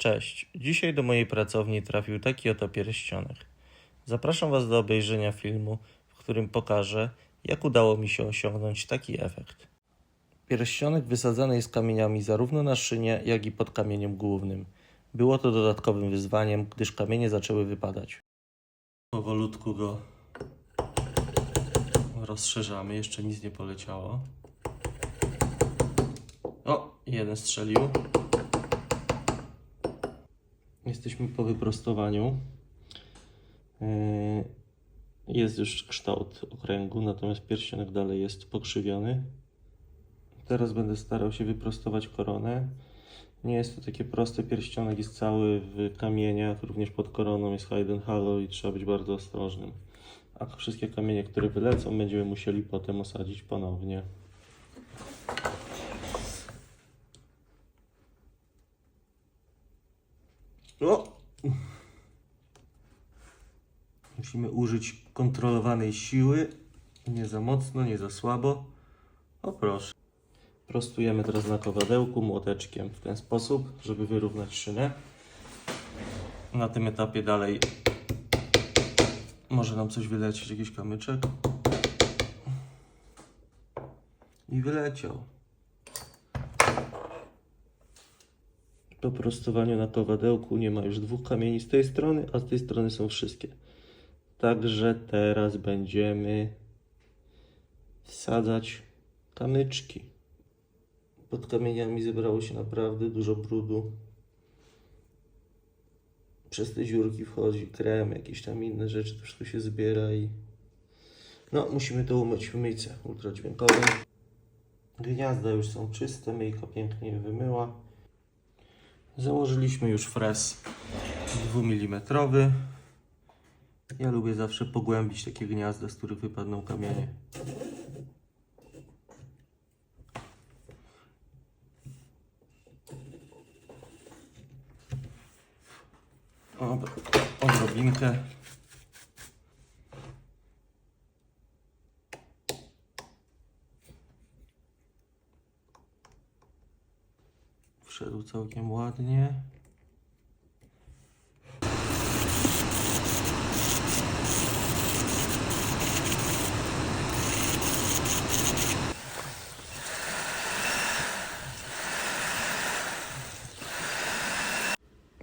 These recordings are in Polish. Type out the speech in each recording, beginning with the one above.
Cześć, dzisiaj do mojej pracowni trafił taki oto pierścionek. Zapraszam Was do obejrzenia filmu, w którym pokażę, jak udało mi się osiągnąć taki efekt. Pierścionek wysadzany jest kamieniami zarówno na szynie, jak i pod kamieniem głównym. Było to dodatkowym wyzwaniem, gdyż kamienie zaczęły wypadać. Powolutku go rozszerzamy, jeszcze nic nie poleciało. O, jeden strzelił. Jesteśmy po wyprostowaniu. Yy, Jest już kształt okręgu, natomiast pierścionek dalej jest pokrzywiony. Teraz będę starał się wyprostować koronę. Nie jest to takie proste, pierścionek jest cały w kamieniach, również pod koroną jest hidden hollow i trzeba być bardzo ostrożnym. A wszystkie kamienie, które wylecą, będziemy musieli potem osadzić ponownie. O! Musimy użyć kontrolowanej siły. Nie za mocno, nie za słabo. O proszę. Prostujemy teraz na kowadełku młoteczkiem w ten sposób, żeby wyrównać szynę. Na tym etapie dalej może nam coś wylecieć, jakiś kamyczek. I wyleciał. Po prostowaniu na kowadełku nie ma już dwóch kamieni z tej strony, a z tej strony są wszystkie. Także teraz będziemy wsadzać kamyczki. Pod kamieniami zebrało się naprawdę dużo brudu. Przez te dziurki wchodzi krem, jakieś tam inne rzeczy też tu się zbiera i no musimy to umyć w myjce ultradźwiękowej. Gniazda już są czyste, myjka pięknie wymyła. Założyliśmy już frez 2 mm. Ja lubię zawsze pogłębić takie gniazda, z których wypadną kamienie. Ob- Odrobinkę. Wszedł całkiem ładnie.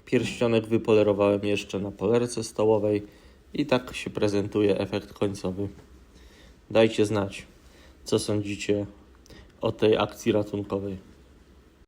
Pierścionek wypolerowałem jeszcze na polerce stołowej i tak się prezentuje efekt końcowy. Dajcie znać, co sądzicie o tej akcji ratunkowej.